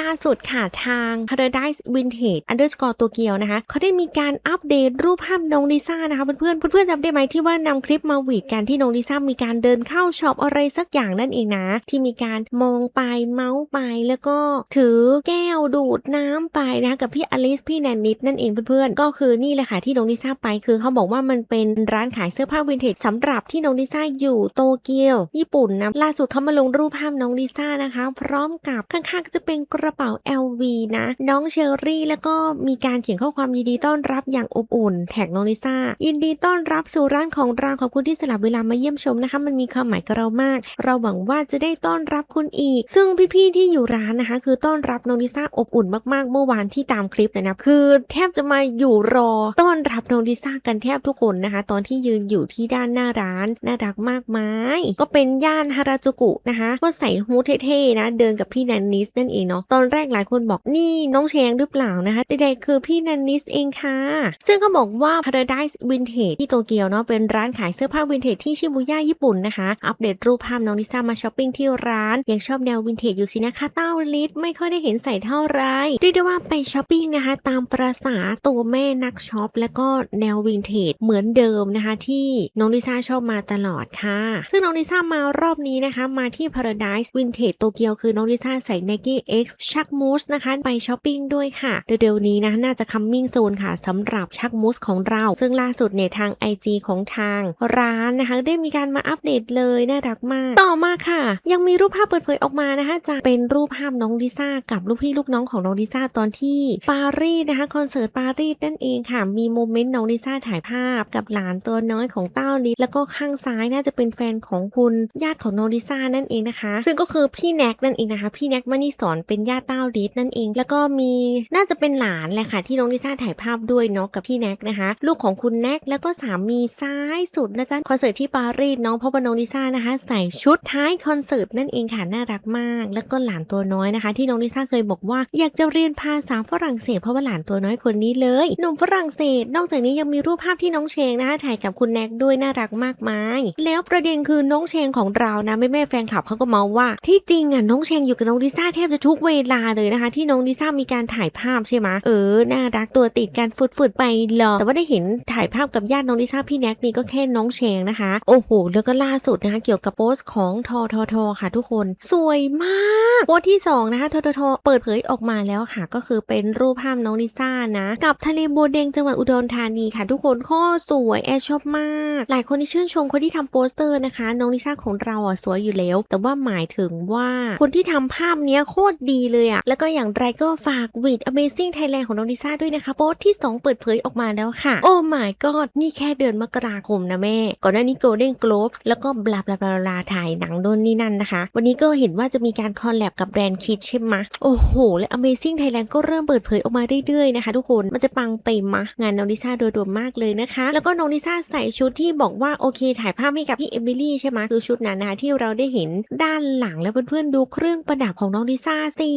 ล่าสุดค่ะทาง Paradise Vintage Underscore ตัวเกียวนะคะเขาได้มีการอัปเดตรูปภาพน้องลิซ่านะคะเพื่อนๆเพื่อนๆจำได้ไหมที่ว่านำคลิปมาวีดกันที่น้องลิซ่ามีการเดินเข้าช็อปอะไรสักอย่างนั่นเองนะ ที่มีการมองไปเมาส์ไปแล้วก็ถือแก้วดูดน้ำไปนะคะกับพี่อลิสพี่แนนนิดนั่นเองเพื่อนๆก็คือนี่แหละค่ะที่น้องลิซ่าไปคือเขาบอกว่ามันเป็นร้านขายเสื้อผ้าวินเทจสำหรับที่น้องลิซ่าอยู่โตเกียว ญี่ปุ่นนะล่าสุดเขามาลงรูปภาพน้องลิซ่านะคะ พร้อมกับข้างๆก็จะเป็นกกระเป๋า LV นะ น้องเชอรี่แล้วก็มีการเขียนข้อความยินดีต้อนรับอย่างอบอุ่น แท็กน้องลิซ่า ยินดีต้อนรับสู่ร้านของเราขอบคุณที่สลับเวลามาเยี่ยมชมนะคะ มันมีความหมายกับเรามาก เราหวังว่าจะได้ต้อนรับคุณอีก ซึ่งพี่ๆที่อยู่ร้านนะคะ คือต้อนรับน้องลิซ่าอบอุ่นมากๆ เมื่อวานที่ตามคลิปเลยนะคือแทบจะมาอยู่รอ ต้อนรับน้องลิซ่ากันแทบทุกคนนะคะ ตอนที่ยืนอยู่ที่ด้านหน้าร้านน่ารักมากมายก็เป็นย่านฮาราจูกุนะคะ ก็ใส่ฮูดเท่ๆนะ เดินกับพี่แนนนิสนั่นเองเนาะตอนแรกหลายคนบอกนี่น้องแชงหรือเปล่านะคะใดๆคือพี่แนนนิสเองค่ะ ซึ่งเขาบอกว่า Paradise Vintage ที่โตเกียวเนาะเป็นร้านขายเสื้อผ้าวินเทจที่ชิบูย่าญี่ปุ่นนะคะ อัปเดตรูปภาพน้องลิซ่ามาช้อปปิ้งที่ร้าน ยังชอบแนววินเทจอยู่สินะคะเต้าลิศไม่ค่อยได้เห็นใส่เท่าไหรเรียกได้ว่าไปช้อปปิ้งนะคะ ตามประษาตัวแม่นักช็อป แล้วก็แนววินเทจเหมือนเดิมนะคะ ที่น้องลิซ่าชอบมาตลอดค่ะ ซึ่งน้องลิซ่ามารอบนี้นะคะ มาที่ Paradise Vintage โตเกียวคือน้องลิซ่าใส่ Nike X Chuck Moose นะคะไปช้อปปิ้งด้วยค่ะ เร็วๆนี้นะน่าจะคัมมิ่งโซนค่ะสำหรับ Chuck Moose ของเรา ซึ่งล่าสุดเนี่ยทาง IG ของทางร้านนะคะ ได้มีการมาอัปเดตเลยน่ารักมาก ต่อมาค่ะ ยังมีรูปภาพเปิดเผยออกมานะคะจะเป็นรูปภาพน้องลิซ่ากับลูกพี่ลูกน้องของน้องลิซ่าตอนที่ปารีสนะคะคอนเสิร์ตปารีสนั่นเองค่ะมีโมเมนต์น้องลิซ่าถ่ายภาพกับหลานตัวน้อยของเต้าลิแล้วก็ข้างซ้ายน่าจะเป็นแฟนของคุณญาติของน้องลิซ่านั่นเองนะคะ ซึ่งก็คือพี่แน็กนั่นเองนะคะ พี่แน็กมณีสอนเป็นญาติเต้าลิศนั่นเอง แล้วก็มีน่าจะเป็นหลานแหละค่ะที่น้องลิซ่าถ่ายภาพด้วยเนาะกับพี่แน็กนะคะ ลูกของคุณแน็กแล้วก็สามีซ้ายสุดนะจ๊ะคอนเสิร์ตที่ปารีสน้องพ่อน้องลิซ่านะคะ ใส่ชุดท้ายคอนเสิร์ตนั่นเองค่ะน่ารักมาก แล้วก็หลานตัวน้อยนะคะ ที่น้องลิซ่าเคยบอกว่าอยากจะเรียนภาษาฝรั่งเศสเพราะว่าหลานตัวน้อยคนนี้เลยหนุ่มฝรั่งเศส นอกจากนี้ยังมีรูปภาพที่น้องเชงนะคะถ่ายกับคุณแน็กด้วยน่ารักมากมาย แล้วประเด็นคือน้องเชงของเรานะแม่แม่แฟนคลับเขาก็มาว่า ที่จริงอะน้องเชงอยู่กับน้องลิซ่าแทบจะทุกเวลาเลยนะคะ ที่น้องลิซ่ามีการถ่ายภาพใช่ไหมเออน่ารักตัวติดกันฟุดๆไปหรอแต่ว่าได้เห็นถ่ายภาพกับญาติน้องลิซ่าพี่แน็กนี่ก็แค่น้องเชงนะคะ โอ้โห แล้วก็ล่าสุดนะคะ เกี่ยวกับโพสต์ของทอทอทอค่ะทุกคน สวยมากโพสต์ที่สองนะคะทอทอทอเปิดเผยออกมาแล้วค่ะ ก็คือเป็นรูปภาพน้องลิซ่านะ กับทะเลบัวแดงจังหวัดอุดรธานีค่ะ ทุกคนข้อสวยแอร์ชอบมาก หลายคนที่ชื่นชมคนที่ทำโปสเตอร์นะคะ น้องลิซ่าของเราอะสวยอยู่แล้ว แต่ว่าหมายถึงว่าคนที่ทำภาพเนี้ยโคตรดีเลยอะแล้วก็อย่างไรก็ฝากวิด Amazing Thailand ของน้องลิซ่าด้วยนะคะโพสที่ 2 เปิดเผยออกมาแล้วค่ะ โอ้ my god นี่แค่เดือนมกราคมนะแม่ ก่อนหน้านี้ Golden Globe แล้วก็บลาบลาบลาบลาถ่ายหนังโดนนี่นั่นนะคะ วันนี้ก็เห็นว่าจะมีการคอลแลบกับแบรนด์คิดใช่ไหมโอ้โห และ Amazing Thailand ก็เริ่มเปิดเผยออกมาเรื่อยๆนะคะ ทุกคนมันจะปังไปมะงานน้องลิซ่าโดยรวมมากเลยนะคะ แล้วก็น้องลิซ่าใส่ชุดที่บอกว่าโอเคถ่ายภาพให้กับพี่เอมิลี่ใช่ไหมคือชุดนั้นนะคะที่เราได้เห็นด้านหลังแล้วเพื่อนๆดูเครื่องประดับของน้องลิซ่าสิ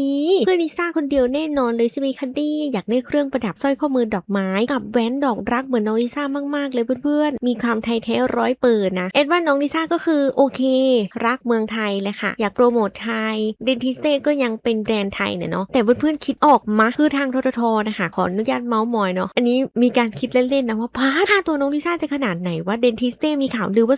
เพื่อนลิซ่าคนเดียวแน่นอนเลยใช่ไหมคะดีอยากได้เครื่องประดับสร้อยข้อมือดอกไม้กับแหวนดอกรักเหมือนน้องลิซ่ามากๆ เลยเพื่อนๆ มีความไทยแท้ร้อยเปิดนะ เอ็ดว่าน้องลิซ่าก็คือโอเค รักเมืองไทยแหละค่ะ อยากโปรโมทไทยเดนทิสเต้ก็ยังเป็นแบรนด์ไทยเนี่ยเนาะแต่เพื่อนๆคิดออกมาคือทางทททนะคะขออนุญาตเมาส์มอยเนาะอันนี้มีการคิดเล่นๆนะว่าพาค่าตัวน้องลิซ่าจะขนาดไหนว่าเดนทิสเต้มีข่าวลือว่า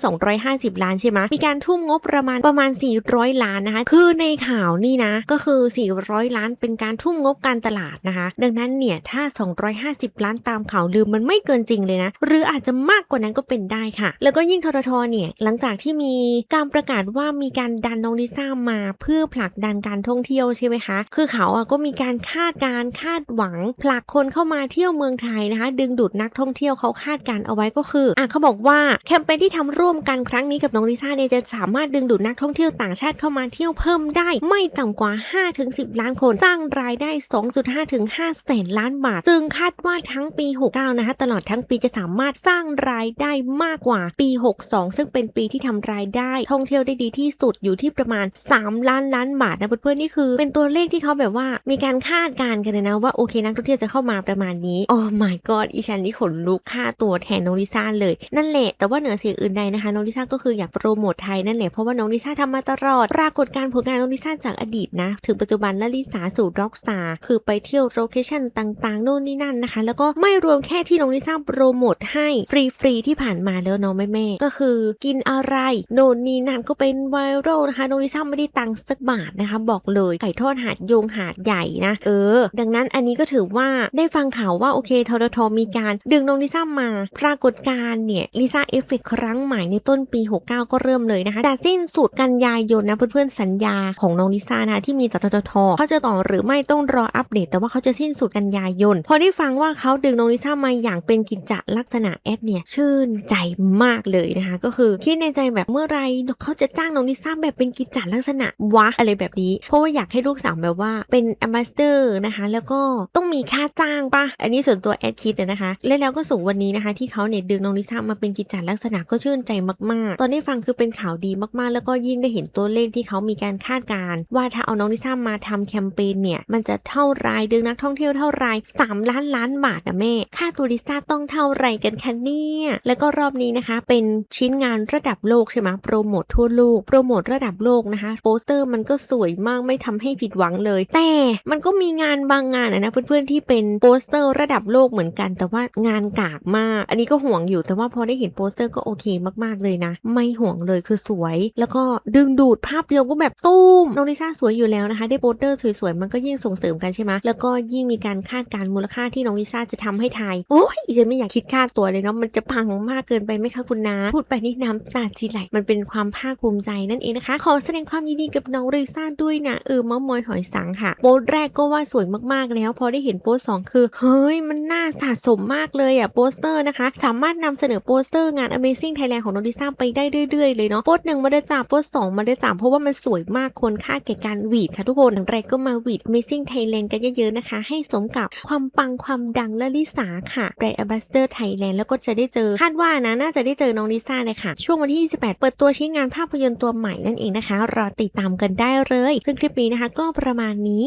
250 ล้านใช่ไหมมีการทุ่มงบประมาณประมาณ 400 ล้านนะคะคือในข่าวนี่นะก็คือ400 ล้านเป็นการทุ่มงบการตลาดนะคะ ดังนั้นเนี่ยถ้า 250 ล้านตามข่าวลือมันไม่เกินจริงเลยนะ หรืออาจจะมากกว่านั้นก็เป็นได้ค่ะ แล้วก็ยิ่งทททเนี่ยหลังจากที่มีการประกาศว่ามีการดันน้องลิซ่ามาเพื่อผลักดันการท่องเที่ยวใช่ไหมคะ คือเขาอะก็มีการคาดการคาดหวังผลักคนเข้ามาเที่ยวเมืองไทยนะคะ ดึงดูดนักท่องเที่ยวเขาคาดการเอาไว้ก็คืออะเขาบอกว่าแคมเปญที่ทำร่วมกันครั้งนี้กับน้องลิซ่าเนี่ยจะสามารถดึงดูดนักท่องเที่ยวต่างชาติเข้ามาเที่ยวเพิ่มได้ ไม่ต่ำกว่า10 ล้านคน สร้างรายได้ 2.5ถึง5แสนล้านบาท จึงคาดว่าทั้งปี 69 นะคะ ตลอดทั้งปีจะสามารถสร้างรายได้มากกว่าปี 62 ซึ่งเป็นปีที่ทำรายได้ ท่องเที่ยวได้ดีที่สุดอยู่ที่ประมาณ 3 ล้านล้านบาทนะเพื่อนๆนี่คือ เป็นตัวเลขที่เขาแบบว่ามีการคาดการณ์กันเลยนะว่าโอเคนักท่องเที่ยวจะเข้ามาประมาณนี้โอ้ my god อีฉันนี่ขนลุกค่าตัวแทนน้องลิซ่าเลย นั่นแหละ แต่ว่าเหนือสิ่งอื่นใดนะคะน้องลิซ่าก็คืออยากโปรโมทไทยนั่นแหละเพราะว่าน้องลิซ่าทำมาตลอดปรากฏการผลงานน้องลิซ่าจากอดีตนะ ถึงปัจจุบันบันและลิสาสู่ร็อกสตาร์คือไปเที่ยวโลเคชั่นต่างๆโน่นนี่นั่นนะคะ แล้วก็ไม่รวมแค่ที่น้องลิซ่าโปรโมทให้ฟรีๆที่ผ่านมาแล้วน้องแม่ๆก็คือกินอะไรโน่นนี่นั่นก็เป็นไวรัลนะคะน้องลิซ่าไม่ได้ตังค์สักบาทนะคะ บอกเลยไก่ทอดหาดโยงหาดใหญ่นะ เออ ดังนั้นอันนี้ก็ถือว่าได้ฟังข่าวว่าโอเคทททมีการดึงน้องลิซ่ามาปรากฏการณ์เนี่ยลิซ่าเอฟเฟกครั้งใหม่ในต้นปี 69 ก็เริ่มเลยนะคะแต่สิ้นสุดกันยายนนะเพื่อนๆสัญญาของน้องลิซ่านะที่มีต่อทททเขาจะต่อหรือไม่ต้องรออัปเดต แต่ว่าเขาจะสิ้นสุดกันยายน พอได้ฟังว่าเขาดึงน้องลิซ่ามาอย่างเป็นกิจจลักษณะแอดเนี่ยชื่นใจมากเลยนะคะ ก็คือคิดในใจแบบเมื่อไรเขาจะจ้างน้องลิซ่าแบบเป็นกิจจลักษณะวะอะไรแบบนี้ เพราะว่าอยากให้ลูกสาวแบบว่าเป็นแอมบาสเดอร์นะคะ แล้วก็ต้องมีค่าจ้างปะอันนี้ส่วนตัวแอดคิดนะคะ และแล้วก็สู่วันนี้นะคะ ที่เขาเนี่ยดึงน้องลิซ่ามาเป็นกิจจลักษณะก็ชื่นใจมากๆ ตอนได้ฟังคือเป็นข่าวดีมากๆ แล้วก็ยิ่งได้เห็นตัวเลขที่เขามีการคาดการณ์ว่าถ้าเอาน้องลิซ่ามาทำแคมเปญเนี่ย มันจะเท่าไรดึงนักท่องเที่ยวเท่าไร3 ล้านล้านบาทนะแม่ ค่าตัวลิซ่าต้องเท่าไรกันคะเนี่ย แล้วก็รอบนี้นะคะ เป็นชิ้นงานระดับโลกใช่ไหมโปรโมททั่วโลก โปรโมทระดับโลกนะคะ โปสเตอร์มันก็สวยมากไม่ทำให้ผิดหวังเลย แต่มันก็มีงานบางงานอะนะเพื่อนๆที่เป็นโปสเตอร์ระดับโลกเหมือนกัน แต่ว่างานกากมาก อันนี้ก็ห่วงอยู่แต่ว่าพอได้เห็นโปสเตอร์ก็โอเคมากๆเลยนะ ไม่ห่วงเลยคือสวย แล้วก็ดึงดูดภาพเดียวก็แบบตุ้มน้องลิซ่าสวยอยู่แล้วนะคะ ได้โปสเตอร์สวยๆ มันก็ยิ่งส่งเสริมกันใช่ไหมแล้วก็ยิ่งมีการคาดการ์มูลค่าที่น้องลิซ่าจะทำให้ไทยโอ้ยฉันไม่อยากคิดค่าตัวเลยเนาะ มันจะพังมากเกินไปไหมคะคุณนาพูดไปนี่น้ำตาจีไหล มันเป็นความภาคภูมิใจนั่นเองนะคะ ขอแสดงความยินดีกับน้องลิซ่าด้วยนะ เออมะมอยหอยสังค่ะ โพสต์แรกก็ว่าสวยมากๆแล้ว พอได้เห็นโพสต์สองคือ เฮ้ย มันน่าสะสมมากเลยอะโปสเตอร์นะคะ สามารถนำเสนอโปสเตอร์งาน Amazing Thailand ของน้องลิซ่าไปได้เรื่อยๆเลยเนาะ โพสต์หนึ่งมาได้จ่าโพสต์สองมาได้จ่าเพราะว่ามันสวยมากคนค่าแก่การหวีดค่ะทุกคนอย่างไรก็มาวีด Amazing Thailand กันเยอะๆนะคะ ให้สมกับความปังความดังและลิสาค่ะไบรนด์ Ambassador Thailand แล้วก็จะได้เจอ คาดว่านะน่าจะได้เจอน้องลิซ่าเลยค่ะ ช่วงวันที่ 28 เปิดตัวชิ้นงานภาพยนตร์ตัวใหม่นั่นเองนะคะ รอติดตามกันได้เลย ซึ่งคลิปนี้นะคะก็ประมาณนี้